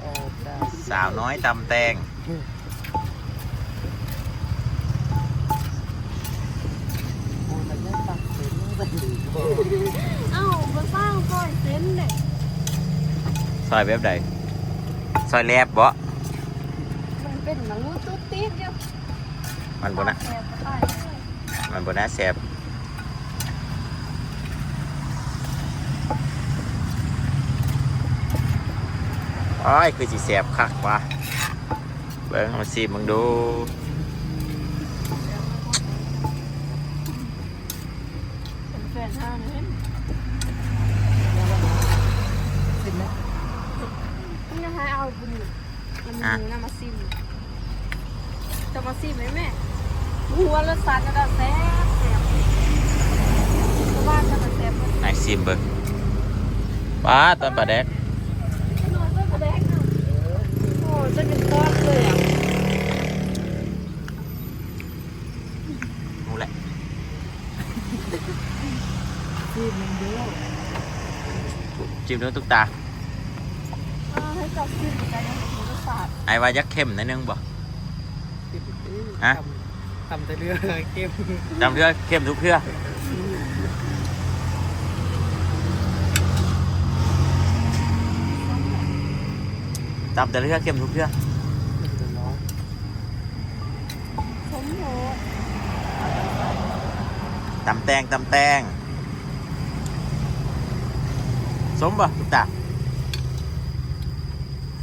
โอ้จ้าสาวน้อยตำแตงโอ้ยมันยังตักเส้นไปหรือบ่เอ้ามาสร้างซอยเส้นเด็กซอยแบบใดซอยแลบบ่มันเป็นหนังงูตุ๊ดติ๊ดเดียวมันบ่นะแอบไปมันบ่น่าแซ่บ โอ้ยคือสิแซ่บคักว่ะเบิ่งมาสิมึงดูนี่นไหมมันจะให้เอาบุญมันมีน้ำมาซิมจะมาซิมไหมแม่หัวรสชาติจะแซ่บแซ่บชาวบ้านจะแซ่บไหนซิมเบิ่งป้าตอนปลาแดก นอนก็กระแดกนะ โอ้จะเป็นก้อนเลยอะนู่นแหละซีดมันเดียวจิ้มเนื้อตุ๊กตาอ่าให้จับซิมกันนะรสชาติไอ้ว่ายักเข้มหนิดนึงบ่ติดอื้อฮะทำทำแต่เรือเก็บจำเพื่อเข้มทุกเพื่อ จำแต่เพื่อเข้มทุกเพื่อสมโหตำแตงตำแตงสมบ่ตุ๊กตา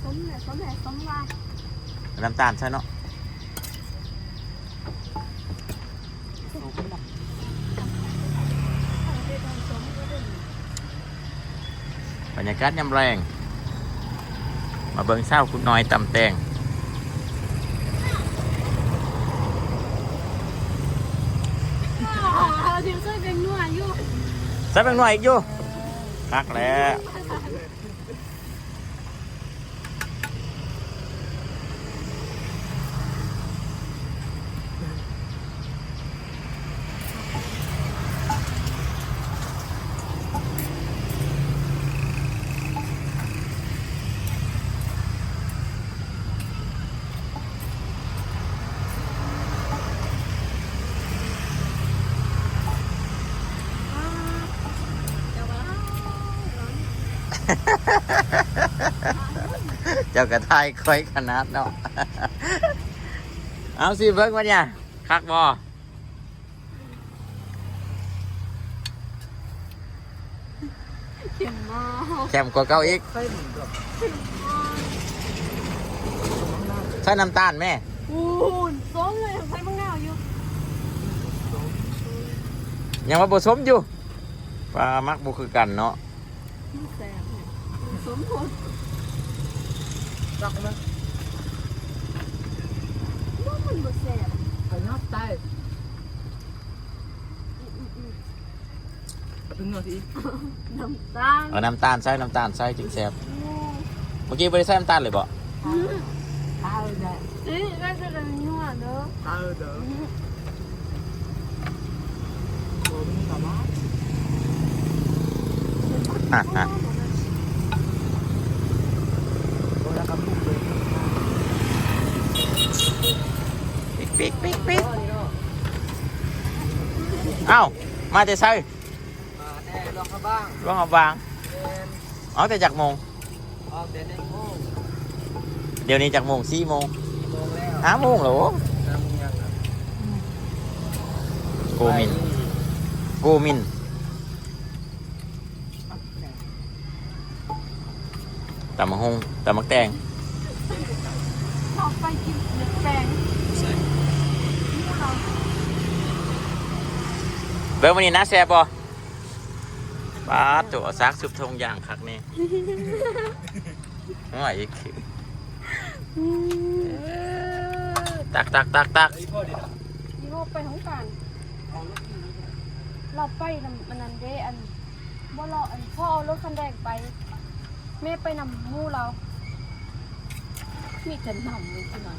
สมเนี่ยสมแหน่สมลายน้ำตาลใช่เนาะบรรยากาศยำแรง มาเบิ่งเศร้าคุณน้อยตำแตงเราถึงเคยเป็นนวดอยู่ใส่เป็นหน่อยอีกอยู่คักแล้ว เจ้ากระทายค่อยขนาดเนาะ เอาสิเบิ่งมาเนี่ยคักบ่เข็มมากแคมกว่าเก่าอีกเส้นแบบใส่น้ำตาลแม่อู้นส้มเลยใส่มะนาวอยู่ ยังมาผสมอยู่ปลามักบุคือกันเนาะ มันแสบเนี่ยสมผลรักไหมว่ามันบ่แสบไอ้นับใต้ตึงหน่อยสิน้ำตาลเอา อ้ามาแต่ใส่มาแน่ลองเขาบ้างร่วงเอาวางเป็นเอาแต่จากโมงออกแต่หนึ่งโมงเดี๋ยวนี้จากโมงสี่โมงโมงแล้วห้าโมงเหรอน้ำมึงยังอะโกมินโกมินตำมะฮงตำมักแตงชอบไปกินเนื้อแป้งนี่เรา เบิ้งวันนี้นะแซ่บบ่ปลาตัวซักซุปทงย่างคักนี่ห่วยอีกตักตักตักตักไอ้พ่อดิยี่ห้อไปของการเราไปนำมันนั้นเด้อันบ่รออันพ่อเอารถคันแดงไปแม่ไปนำหมู่เรา มีแต่นำเลยที่หน่อย